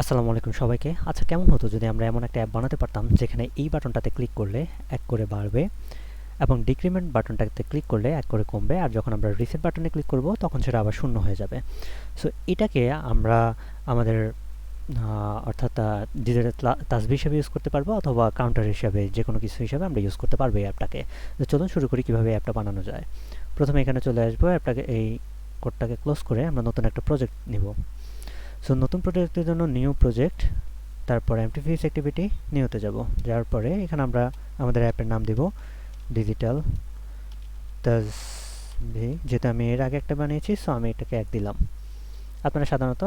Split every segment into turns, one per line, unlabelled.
আসসালামু আলাইকুম সবাইকে। আচ্ছা কেমন হতো যদি আমরা এমন একটা অ্যাপ বানাতে পারতাম যেখানে এই বাটনটাতে ক্লিক করলে এক করে বাড়বে এবং ডিক্রিমেন্ট বাটনটাতে ক্লিক করলে এক করে কমবে আর যখন আমরা রিসেট বাটনে ক্লিক করব তখন সেটা আবার শূন্য হয়ে যাবে। সো এটাকে আমরা আমাদের অর্থাৎ ডিজিটাল তাসবি হিসাবে ইউজ করতে পারব অথবা কাউন্টার হিসাবে যে কোনো কিছু হিসাবে আমরা ইউজ করতে পারব এই অ্যাপটাকে। তো চলুন শুরু করি কীভাবে অ্যাপটা বানানো যায়। প্রথমে এখানে চলে আসব অ্যাপটাকে, এই কোডটাকে ক্লোজ করে আমরা নতুন একটা প্রজেক্ট নিব। সো নতুন প্রজেক্টের জন্য নিউ প্রজেক্ট তারপর এমটিভিএস অ্যাক্টিভিটি নিউতে যাব। যাওয়ার পরে এখানে আমরা আমাদের অ্যাপের নাম দিব ডিজিটাল তাজভি যেটা আমি এর আগে একটা বানিয়েছি সো আমি এটাকে এক দিলাম। আপনারা সাধারণত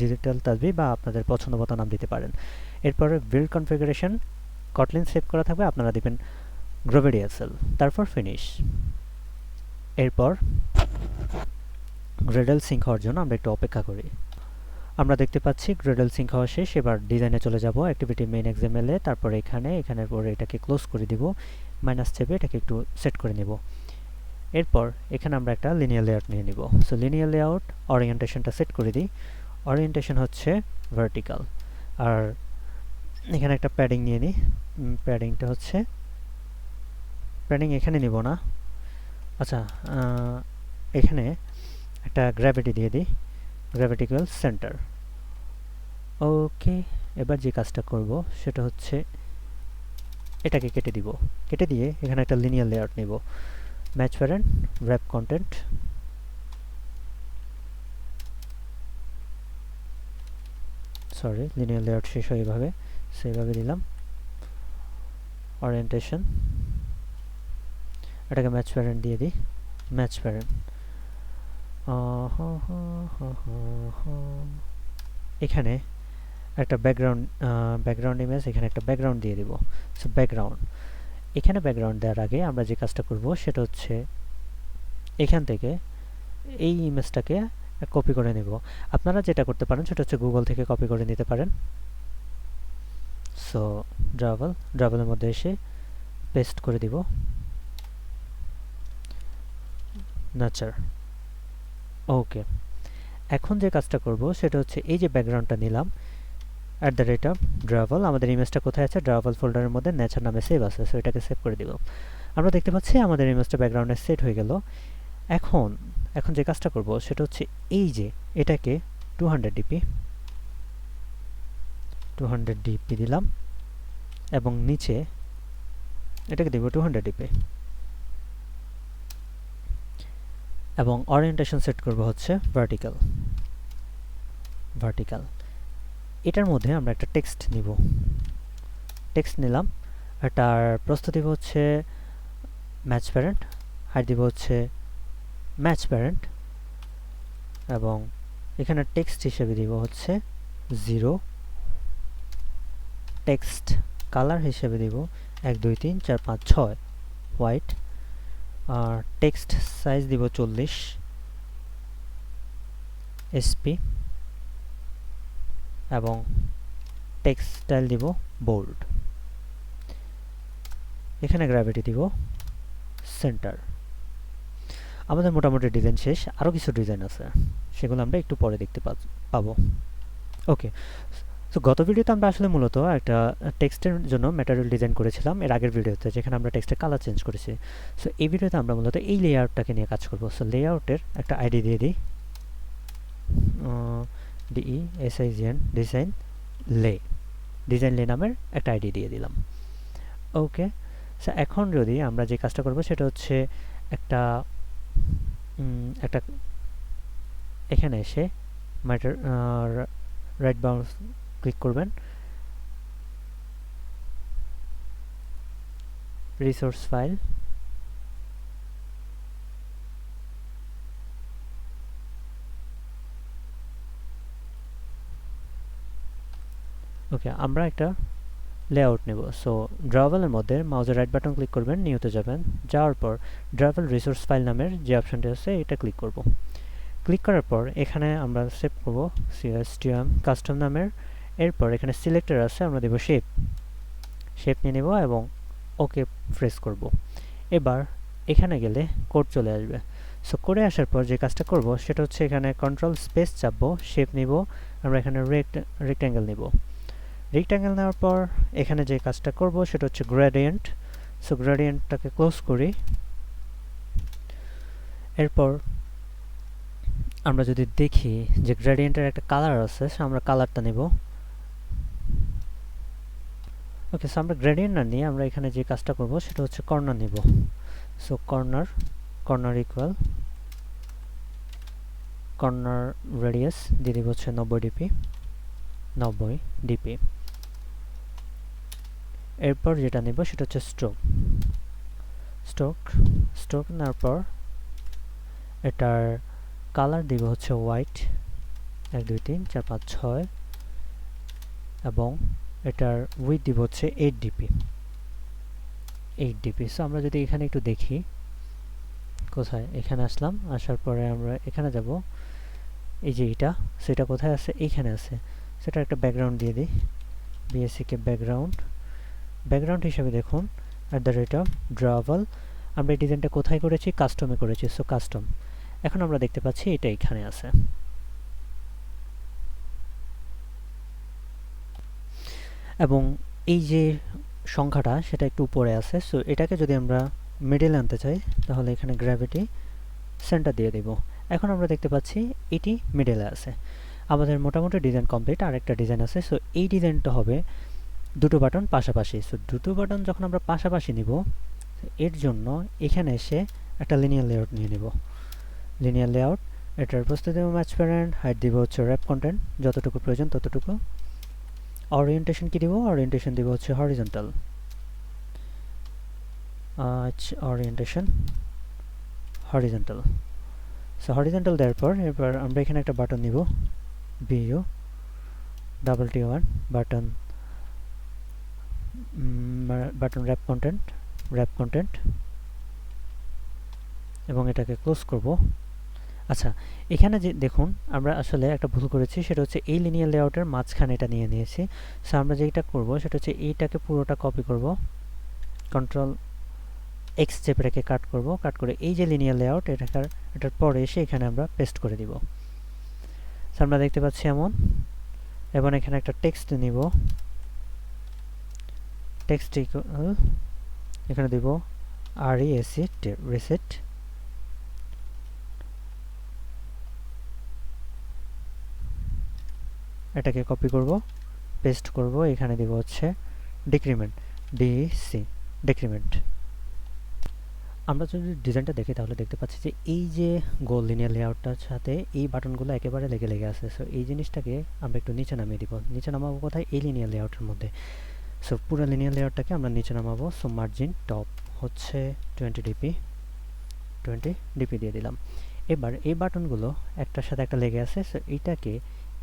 ডিজিটাল তাজবি বা আপনাদের পছন্দ মতো নাম দিতে পারেন। এরপরে বিল্ড কনফিগারেশন কটলিন সেভ করা থাকবে, আপনারা দিবেন গ্রোভেডিয়াসেল তারপর ফিনিশ এরপর গ্রেডেল সিঙ্ক হওয়ার জন্য আমরা একটু অপেক্ষা করি। আমরা দেখতে পাচ্ছি গ্রেডেল সিঙ্ক হওয়া শেষ। এবার ডিজাইনে চলে যাব। অ্যাক্টিভিটি মেইন এক্সামেলে তারপর এখানে এখানের পরে এটাকে ক্লোজ করে দিব। মাইনাস চেপে এটাকে একটু সেট করে নেব। এরপর এখানে আমরা একটা লিনিয়ার লেআউট নিয়ে নিব। সো লিনিয়ার লেআউট অরিয়েন্টেশনটা সেট করে দিই। অরিয়েন্টেশন হচ্ছে ভার্টিক্যাল আর এখানে একটা প্যাডিং নিয়ে নিই। প্যাডিংটা হচ্ছে প্যাডিং এখানে নিব না। আচ্ছা এখানে একটা গ্র্যাভিটি দিয়ে দিই। গ্র্যাভিটিক্যাল সেন্টার ওকে, এবার যে কাজটা করব সেটা হচ্ছে এটাকে কেটে দিব। কেটে দিয়ে এখানে একটা লিনিয়ার লেআউট নিব। Match parent wrap content sorry linear layout শেষ হয় এভাবে। সেইভাবে দিলাম। অরিয়েন্টেশন এটাকে ম্যাচ প্যারেন্ট দিয়ে দিই। ম্যাচ প্যারেন্ট এখানে একটা ব্যাকগ্রাউন্ড ব্যাকগ্রাউন্ড ইমেজ এখানে একটা ব্যাকগ্রাউন্ড দিয়ে দিব। সো ব্যাকগ্রাউন্ড এখানে ব্যাকগ্রাউন্ড দেওয়ার আগে আমরা যে কাজটা করব সেটা হচ্ছে এখান থেকে এই ইমেজটাকে কপি করে নেব। আপনারা যেটা করতে পারেন সেটা হচ্ছে গুগল থেকে কপি করে নিতে পারেন। সো ড্রাভেল ড্রাভেলের মধ্যে এসে পেস্ট করে দিব। নাচার ওকে এখন যে কাজটা করব সেটা হচ্ছে এই যে ব্যাকগ্রাউন্ডটা নিলাম at the rate of drawable আমাদের ইমেজটা কোথায় আছে? ড্রাভেল ফোল্ডারের মধ্যে নেচার নামে সেভ আছে সো এটাকে সেভ করে দিব। আমরা দেখতে পাচ্ছি আমাদের ইমেজটা ব্যাকগ্রাউন্ডে সেট হয়ে গেল। এখন এখন যে কাজটা করব সেটা হচ্ছে এই যে এটাকে two hundred dp two hundred dp দিলাম এবং নিচে এটাকে দিব টু হান্ড্রেড ডিপি এবং অরিয়েন্টেশন সেট করব হচ্ছে ভার্টিক্যাল ভার্টিক্যাল এটার মধ্যে আমরা একটা টেক্সট নিব। টেক্সট নিলাম। এটার প্রস্থ দিব হচ্ছে ম্যাচ প্যারেন্ট হাইট দিব হচ্ছে ম্যাচ প্যারেন্ট এবং এখানে টেক্সট হিসেবে দিব হচ্ছে জিরো টেক্সট কালার হিসেবে দিব এক, দুই, তিন, চার, পাঁচ, ছয় হোয়াইট আর টেক্সট সাইজ দিব চল্লিশ। এসপি এবং টেক্সটাইল দিব বোল্ড। এখানে গ্র্যাভিটি দিব সেন্টার। আমাদের মোটামুটি ডিজাইন শেষ আরও কিছু ডিজাইন আছে, সেগুলো আমরা একটু পরে দেখতে পাবো। ওকে, তো গত ভিডিওতে আমরা আসলে মূলত একটা টেক্সটের জন্য ম্যাটেরিয়াল ডিজাইন করেছিলাম, এর আগের ভিডিওতে, যেখানে আমরা টেক্সটের কালার চেঞ্জ করেছি। সো এই ভিডিওতে আমরা মূলত এই লেআউটটাকে নিয়ে কাজ করব। সো লেআউটের একটা আইডি দিয়ে দিই। D E S I G N design lay design lay নামের একটা আইডি দিয়ে দিলাম। ওকে সো এখন যদি আমরা যে কাজটা করব সেটা হচ্ছে একটা একটা এখানে এসে ম্যাটার রাইট বাউন্স ক্লিক করবেন। রিসোর্স ফাইল ওকে আমরা একটা লেআউট নেব। সো ড্রাভেলের মধ্যে মাউজের রাইট বাটন ক্লিক করবেন নিউতে যাবেন। যাওয়ার পর ড্রাভেল রিসোর্স ফাইল নামের যে অপশনটি আছে, এটা ক্লিক করব। ক্লিক করার পর এখানে আমরা সেভ করব সিএসটিএম কাস্টম নামের। এরপর এখানে সিলেক্টর আছে, আমরা দেব শেপ শেপ নিয়ে নেব এবং ওকে প্রেস করব। এবার এখানে গেলে কোড চলে আসবে। সো করে আসার পর যে কাজটা করব, সেটা হচ্ছে এখানে কন্ট্রোল স্পেস চাপবো শেপ নিব। আমরা এখানে রেক্ট্যাঙ্গেল নিব। রেক্ট্যাঙ্গেল নেওয়ার পর এখানে যে কাজটা করব সেটা হচ্ছে গ্রেডিয়েন্ট সো গ্রেডিয়েন্টটাকে ক্লোজ করি। এরপর আমরা যদি দেখি যে গ্রেডিয়েন্টের একটা কালার আছে সো আমরা কালারটা নেব। ওকে সো আমরা গ্রেডিয়েন্ট না নিয়ে আমরা এখানে যে কাজটা করব সেটা হচ্ছে কর্নার নিব। So corner corner equal corner radius দিয়ে দিব হচ্ছে নব্বই ডিপি। নব্বই ডিপি। এরপর যেটা নেব সেটা হচ্ছে স্ট্রোক স্ট্রোক স্ট্রোক নেওয়ার পর এটার কালার দিব হচ্ছে হোয়াইট এক, দুই, তিন, চার, পাঁচ, ছয়। এবং এটার উইথ দিব হচ্ছে eight dp eight dp so আমরা যদি এখানে একটু দেখি, কোথায়? এখানে আসলাম, আসার পরে আমরা এখানে যাব। এই যে এটা, সেটা কোথায় আছে? এইখানে আছে। সেটা একটা ব্যাকগ্রাউন্ড দিয়ে দিই। বিএসসিকে ব্যাকগ্রাউন্ড ব্যাকগ্রাউন্ড হিসাবে দেখুন at the rate of drawable আমরা এই ডিজাইনটা কোথায় করেছি? কাস্টমে করেছি। সো কাস্টম এখন আমরা দেখতে পাচ্ছি এটা এখানে আছে। এবং এই যে সংখ্যাটা, সেটা একটু উপরে আছে। সো এটাকে যদি আমরা মিডল আনতে চাই, তাহলে এখানে গ্র্যাভিটি সেন্টার দিয়ে দেব। এখন আমরা দেখতে পাচ্ছি এটি মিডলে আছে। আমাদের মোটামুটি ডিজাইন কমপ্লিট। আর একটা ডিজাইন আছে। সো এই ডিজাইনটা হবে দুটো বাটন পাশাপাশি। সো দুটো বাটন যখন আমরা পাশাপাশি নিব, এর জন্য এখানে এসে একটা লিনিয়ার লেআউট নিয়ে নেব। লিনিয়ার লেআউট এটার প্রস্তুতি দেবো ম্যাচ প্যারেন্ট হাইট দিব হচ্ছে র্যাপ কন্টেন্ট যতটুকু প্রয়োজন ততটুকু। অরিয়েন্টেশন কি দিব? অরিয়েন্টেশন দিব হচ্ছে horizontal orientation horizontal so horizontal দেওয়ার পর এরপর আমরা এখানে একটা বাটন নিব B U double T one button button wrap content wrap content এবং এটাকে ক্লোজ করব। আচ্ছা এখানে যে, দেখুন, আমরা আসলে একটা ভুল করেছি, সেটা হচ্ছে এই লিনিয়ার লেআউটের মাঝখানে এটা নিয়ে নিয়েছি। সো আমরা যেটা করব, সেটা হচ্ছে এইটাকে পুরোটা কপি করব। কন্ট্রোল এক্স চেপে রেখে কাট করব কাট করে এই যে লিনিয়ার লেআউট এটাকার এটার পরে এসে এখানে আমরা পেস্ট করে দিব। সো আমরা দেখতে পাচ্ছি এমন। এবং এখানে একটা টেক্সট নিব। টেক্সট এখানে দিব R E S E reset এটাকে কপি করব পেস্ট করব, এখানে দিব হচ্ছে ডিক্রিমেন্ট ডিসি ডিক্রিমেন্ট আমরা যদি ডিজাইনটা দেখি তাহলে দেখতে পাচ্ছি যে এই যে গোল লিনিয়ার লেআউটটার সাথে এই বাটনগুলো একেবারে লেগে লেগে আছে। সো এই জিনিসটাকে আমরা একটু নিচে নামিয়ে দিব। নিচে নামাবো কোথায়? এই লিনিয়ার লেআউটের মধ্যে। সো পুরো লিনিয়ার লেআউটটাকে আমরা নিচে নামাবো। সো মার্জিন টপ হচ্ছে টোয়েন্টি ডিপি টোয়েন্টি ডিপি দিয়ে দিলাম। এবার এই বাটনগুলো একটার সাথে একটা লেগে আছে। সো এইটাকে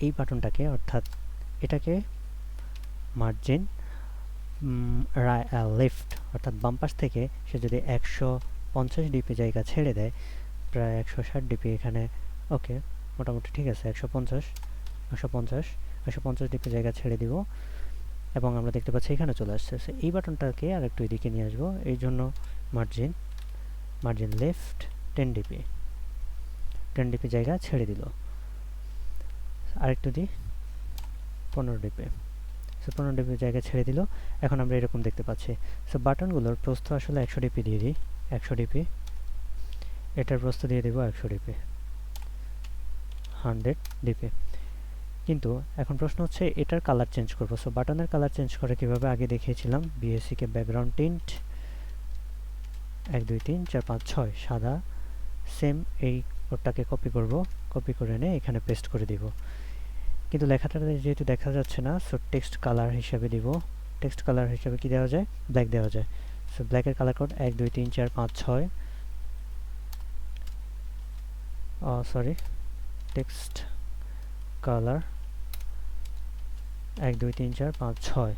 এই বাটনটাকে, অর্থাৎ এটাকে মার্জিন লেফট অর্থাৎ বাম থেকে সে যদি একশো পঞ্চাশ ডিপি জায়গা ছেড়ে দেয়, প্রায় একশো ষাট ডিপি এখানে ওকে মোটামুটি ঠিক আছে, একশো পঞ্চাশ একশো পঞ্চাশ একশো পঞ্চাশ ডিপি জায়গা ছেড়ে দিব। এবং আমরা দেখতে পাচ্ছি এখানে চলে আসছে। এই বাটনটাকে আর একটু এদিকে নিয়ে আসব। এই জন্য margin margin left ten dp ten dp জায়গা ছেড়ে দিল। আরেকটু দিই পনেরো ডিপি সো পনেরো ডিপি জায়গা ছেড়ে দিল। এখন আমরা এরকম দেখতে পাচ্ছি। সো বাটনগুলোর প্রস্থ আসলে একশো ডিপি দিয়ে দিই। একশো ডিপি এটার প্রস্থ দিয়ে দেবো একশো ডিপি হান্ড্রেড ডিপি কিন্তু এখন প্রশ্ন হচ্ছে, এটার কালার চেঞ্জ করব। সো বাটনের কালার চেঞ্জ করে কীভাবে? আগে দেখিয়েছিলাম বিএসসিকে ব্যাকগ্রাউন্ড টিন্ট এক, দুই, তিন, চার, পাঁচ, ছয়, সাদা সেম এই কোডটাকে কপি করব কপি করে এনে এখানে পেস্ট করে দিব। কিন্তু লেখাটা যেহেতু দেখা যাচ্ছে না সো টেক্সট কালার হিসাবে দিব। টেক্সট কালার হিসাবে কি দেওয়া যায়? ব্ল্যাক দেওয়া যায়। সো ব্ল্যাকের কালার কোড এক, দুই, তিন, চার, পাঁচ, ছয়। সরি টেক্সট কালার এক, দুই, তিন, চার, পাঁচ, ছয়।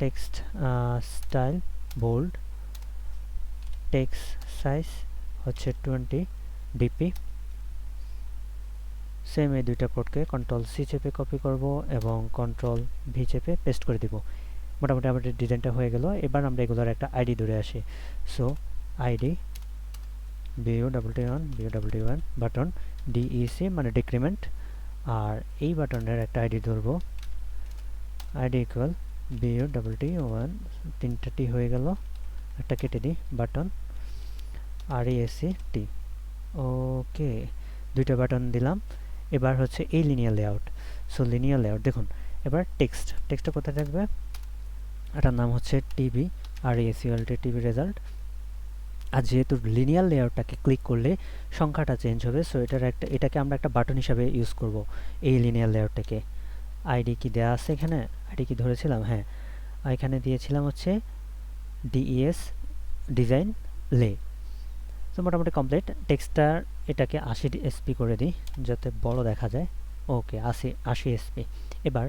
Text style, bold. Text size হচ্ছে টোয়েন্টি ডিপি। সেম এই দুইটা কোডকে কন্ট্রোল সি চেপে কপি করব এবং কন্ট্রোল ভি চেপে পেস্ট করে দিব। মোটামুটি আমাদের ডিজাইনটা হয়ে গেল। এবার আমরা এগুলোর একটা আইডি ধরে আসি। So, ID B U double T one B U double T one button D E C মানে ডিক্রিমেন্ট। আর এই বাটনের একটা আইডি ধরবো। ID equal B U double T one তিনটা টি হয়ে গেল। একটা কেটে দিই, বাটন। আর এসি টি ওকে, দুইটা বাটন দিলাম। এবার হচ্ছে এই linear layout so linear layout দেখুন, এবার টেক্সট টেক্সটটা কোথায় থাকবে? এটার নাম হচ্ছে টিভি আর এসিওয়ালটি টিভি রেজাল্ট আর যেহেতু লিনিয়ার লেয়ারটাকে ক্লিক করলে সংখ্যাটা চেঞ্জ হবে সো এটার একটা, এটাকে আমরা একটা বাটন হিসাবে ইউজ করব এই লিনিয়ার লেয়ারটাকে আইডি কি দেওয়া আছে এখানে? আইডি কি ধরেছিলাম? হ্যাঁ। এখানে দিয়েছিলাম হচ্ছে ডিইএস ডিজাইন লে তো মোটামুটি কমপ্লিট টেক্সটার এটাকে আশি এসপি করে দিই, যাতে বড় দেখা যায়। ওকে আশি আশি এসপি এবার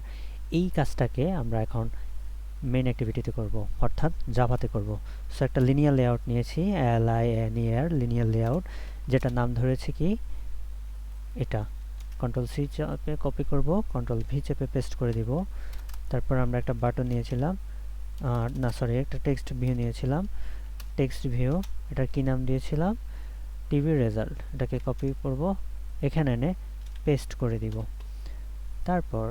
এই কাজটাকে আমরা এখন মেন অ্যাক্টিভিটিতে করব, অর্থাৎ জাভাতে করব। সো একটা লিনিয়ার লেআউট নিয়েছি L I N ear linear layout যেটা নাম ধরেছি কি? এটা। কন্ট্রোল সি চেপে কপি করব কন্ট্রোল ভি চেপে পেস্ট করে দিব। তারপর আমরা একটা বাটন নিয়েছিলাম না সরি একটা টেক্সট ভিউ নিয়েছিলাম। টেক্সট ভিউ এটার কি নাম দিয়েছিলাম? টিভি রেজাল্ট এটাকে কপি করব, এখানে এনে পেস্ট করে দিব। তারপর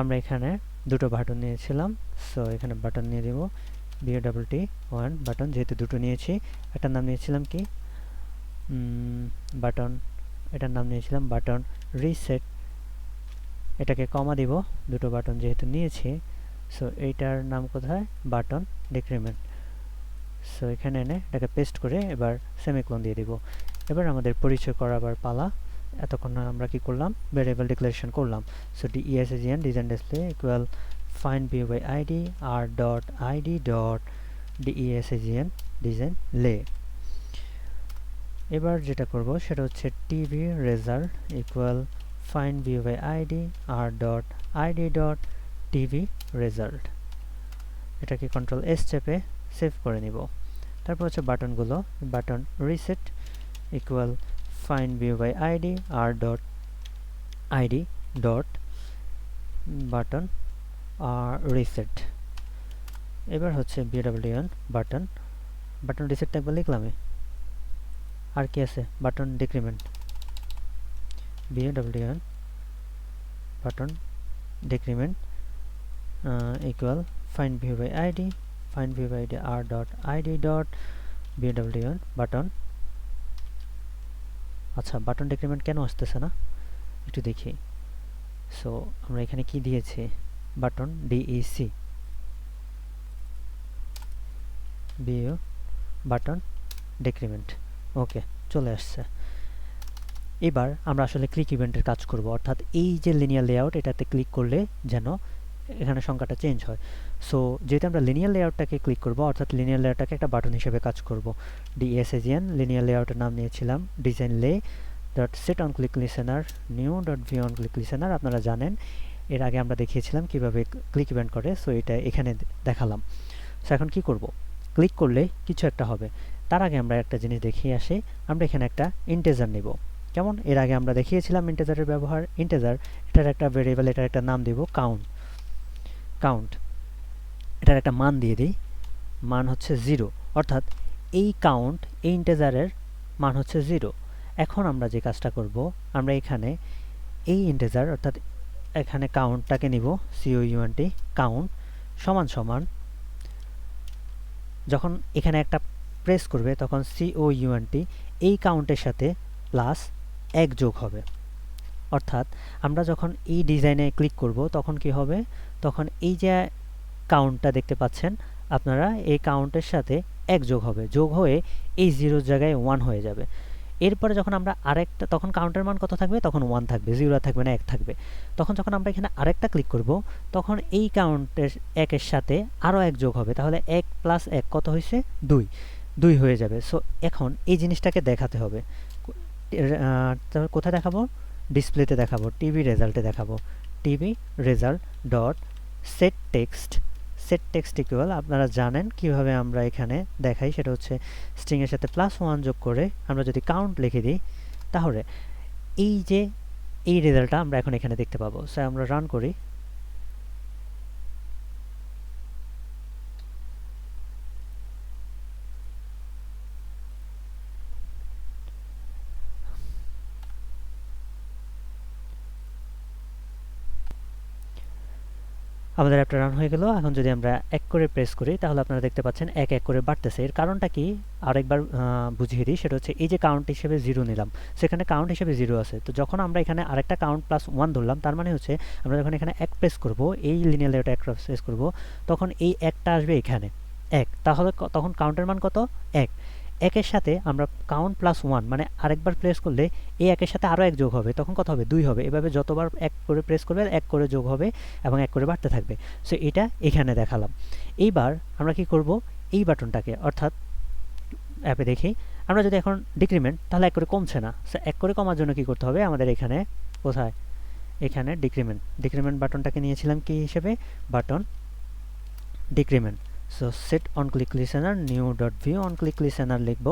আমরা এখানে দুটো বাটন নিয়েছিলাম সো এখানে বাটন নিয়ে দেব B O double T one button যেহেতু দুটো নিয়েছি এটার নাম নিয়েছিলাম কি? বাটন এটার নাম নিয়েছিলাম বাটন রিসেট এটাকে কমা দিব, দুটো বাটন যেহেতু নিয়েছি সো এইটার নাম কোথায়? বাটন ডিক্রিমেন্ট সো এখানে এনে এটাকে পেস্ট করে এবার সেমিক্লোন দিয়ে দিব, এবার আমাদের পরিচয় করাবার পালা এতক্ষণ আমরা কি করলাম? ভেরিয়েবল ডিক্লারেশন করলাম। So D E S A G N design display equal find view by ID R dot ID dot D E S A G N design lay এবার যেটা করব, সেটা হচ্ছে TV result equal find view by ID R dot ID dot TV result এটাকে control S চেপে save করে নিব। তারপর হচ্ছে বাটনগুলো button reset equal find view by id r dot id dot button আর reset এবার হচ্ছে bwdn button button reset type লিখলাম আর কি আছে button decrement bwdn button decrement equal find view by id find view by id r dot id dot bwdn button আচ্ছা button decrement কেন আসতেছে না? একটু দেখি। সো আমরা এখানে কি দিয়েছি? Button D E C B O button decrement okay চলে আসছে। এবার আমরা আসলে ক্লিক ইভেন্টের কাজ করব। অর্থাৎ এই যে লিনিয়ার লেআউট এটাতে ক্লিক করলে যেন এখানে সংখ্যাটা চেঞ্জ হয়। সো যেহেতু আমরা লিনিয়ার লেআউটটাকে ক্লিক করব, অর্থাৎ লিনিয়ার লেআউটটাকে একটা বাটন হিসেবে কাজ করব। ডিএসএজিএন লিনিয়ার লেআউটের নাম নিয়েছিলাম design lay dot set on click listener new dot V on click listener আপনারা জানেন। এর আগে আমরা দেখিয়েছিলাম কীভাবে ক্লিক ইভেন্ট করে সো এটা এখানে দেখালাম। সো এখন কি করব? ক্লিক করলে কিছু একটা হবে। তার আগে আমরা একটা জিনিস দেখিয়ে আসি, আমরা এখানে একটা ইন্টেজার নেব। কেমন? এর আগে আমরা দেখিয়েছিলাম ইন্টেজারের ব্যবহার। ইন্টেজার এটার একটা ভেরিয়েবল এটার একটা নাম দিব কাউন্ট কাউন্ট এটার একটা মান দিয়ে দিই। মান হচ্ছে জিরো। অর্থাৎ এই কাউন্ট এই ইন্টেজারের মান হচ্ছে জিরো। এখন আমরা যে কাজটা করব, আমরা এখানে এই ইন্টেজার অর্থাৎ এখানে কাউন্টটাকে নিব সিও ইউএনটি কাউন্ট সমান সমান। যখন এখানে একটা প্রেস করবে, তখন সিও ইউএনটি এই কাউন্টের সাথে প্লাস এক যোগ হবে। অর্থাৎ আমরা যখন এই ডিজাইনে ক্লিক করব, তখন কি হবে? তখন এই যে কাউন্টটা দেখতে পাচ্ছেন। আপনারা এই কাউন্টের সাথে এক যোগ হবে। যোগ হয়ে এই জিরোর জায়গায় ওয়ান হয়ে যাবে। এরপরে যখন আমরা আরেকটা, তখন কাউন্টের মান কত থাকবে? তখন ওয়ান থাকবে। জিরো থাকবে না, এক থাকবে। তখন যখন আমরা এখানে আরেকটা ক্লিক করব, তখন এই কাউন্টের একের সাথে আরও এক যোগ হবে। তাহলে এক প্লাস এক কত হয়েছে? দুই। দুই হয়ে যাবে। সো এখন এই জিনিসটাকে দেখাতে হবে। কোথায় দেখাবো? ডিসপ্লেতে দেখাবো। টিভি রেজাল্টে দেখাবো। TV result dot set text set text equal আপনারা জানেন কীভাবে আমরা এখানে দেখাই, সেটা হচ্ছে স্ট্রিংয়ের সাথে প্লাস ওয়ান যোগ করে আমরা যদি কাউন্ট লিখে দিই, তাহলে এই যে, এই রেজাল্টটা আমরা এখন এখানে দেখতে পাবো। সো আমরা রান করি। আমাদের অ্যাপটা রান হয়ে গেল। এখন যদি আমরা এক করে প্রেস করি, তাহলে আপনারা দেখতে পাচ্ছেন এক এক করে বাড়তেছে। এর কারণটা কি? আরেকবার বুঝিয়ে দিই। সেটা হচ্ছে এই যে কাউন্ট হিসেবে জিরো নিলাম। সেখানে কাউন্ট হিসেবে জিরো আছে। তো যখন আমরা এখানে আরেকটা কাউন্ট প্লাস ওয়ান ধরলাম, তার মানে হচ্ছে আমরা যখন এখানে এক প্রেস করব, এই লিনিয়ার লেয়ারটা এক প্রেস করব, তখন এই একটা আসবে এখানে। এক। তাহলে তখন কাউন্টের মান কত? এক। একের সাথে আমরা কাউন্ট প্লাস ওয়ান মানে আরেকবার প্রেস করলে এই একের সাথে আরও এক যোগ হবে। তখন কত হবে? দুই হবে। এভাবে যতবার এক করে প্রেস করবে, এক করে যোগ হবে এবং এক করে বাড়তে থাকবে। সো এটা এখানে দেখালাম। এইবার আমরা কি করব? এই বাটনটাকে, অর্থাৎ অ্যাপে দেখি। আমরা যদি এখন ডিক্রিমেন্ট তাহলে এক করে কমছে না। সো এক করে কমার জন্য কি করতে হবে? আমাদের এখানে কোথায়? এখানে ডিক্রিমেন্ট ডিক্রিমেন্ট বাটনটাকে নিয়েছিলাম কি হিসেবে? Button decrement so set on click listener new dot view on click listener লিখব।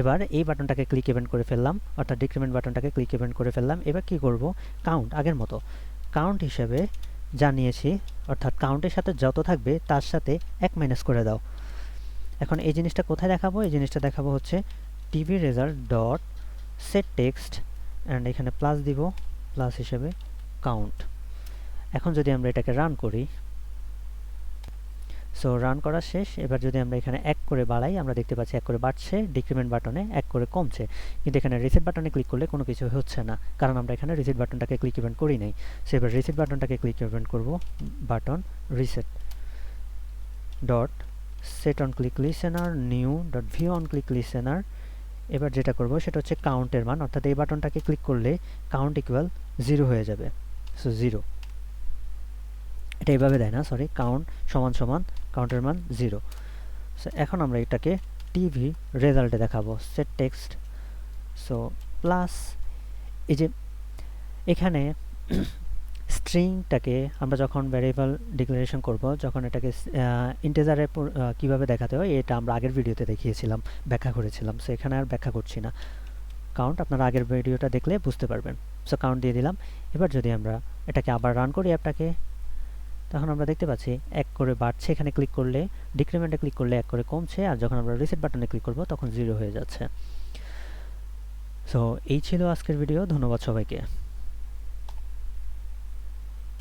এবার এই বাটনটাকে ক্লিক ইভেন্ট করে ফেললাম, অর্থাৎ ডিক্রিমেন্ট বাটনটাকে ক্লিক ইভেন্ট করে ফেললাম। এবার কি করব? কাউন্ট আগের মতো। কাউন্ট হিসেবে জানিয়েছি, অর্থাৎ কাউন্টের সাথে যত থাকবে তার সাথে এক মাইনাস করে দাও। এখন এই জিনিসটা কোথায় দেখাবো? এই জিনিসটা দেখাবো হচ্ছে TV result dot set text and এখানে প্লাস দিব প্লাস হিসেবে কাউন্ট এখন যদি আমরা এটাকে রান করি সো রান করা শেষ। এবার যদি আমরা এখানে এক করে বাড়াই, আমরা দেখতে পাচ্ছি এক করে বাড়ছে ডিক্রিমেন্ট বাটনে এক করে কমছে। কিন্তু এখানে রিসেট বাটনে ক্লিক করলে কোনো কিছু হচ্ছে না, কারণ আমরা এখানে রিসেট বাটনটাকে ক্লিক ইভেন্ট করি নাই। সো এবার রিসেট বাটনটাকে ক্লিক ইভেন্ট করব button reset dot set on click listener new dot view on click listener এবার যেটা করব, সেটা হচ্ছে কাউন্টের মান। অর্থাৎ এই বাটনটাকে ক্লিক করলে কাউন্ট ইকুয়াল জিরো হয়ে যাবে। সো জিরো এটা এইভাবে দেয় না সরি কাউন্ট সমান সমান কাউন্টের মান জিরো সো এখন আমরা এটাকে টিভি রেজাল্টে দেখাবো সেট টেক্সট সো প্লাস এই যে এখানে স্ট্রিংটাকে আমরা যখন ভ্যারিয়েবল ডিক্লারেশন করব, যখন এটাকে ইন্টেজারে কীভাবে দেখাতে হয়, এটা আমরা আগের ভিডিওতে দেখিয়েছিলাম, ব্যাখ্যা করেছিলাম। সো এখানে আর ব্যাখ্যা করছি না। কাউন্ট আপনারা আগের ভিডিওটা দেখলে বুঝতে পারবেন। সো কাউন্ট দিয়ে দিলাম। এবার যদি আমরা এটাকে আবার রান করি অ্যাপটাকে তখন আমরা দেখতে পাচ্ছি এক করে বাড়ছে, এখানে ক্লিক করলে ডিক্রিমেন্টে ক্লিক করলে এক করে কমছে, আর যখন আমরা রিসেট বাটনে ক্লিক করব, তখন জিরো হয়ে যাচ্ছে। সো এই ছিল আজকের ভিডিও ধন্যবাদ সবাইকে।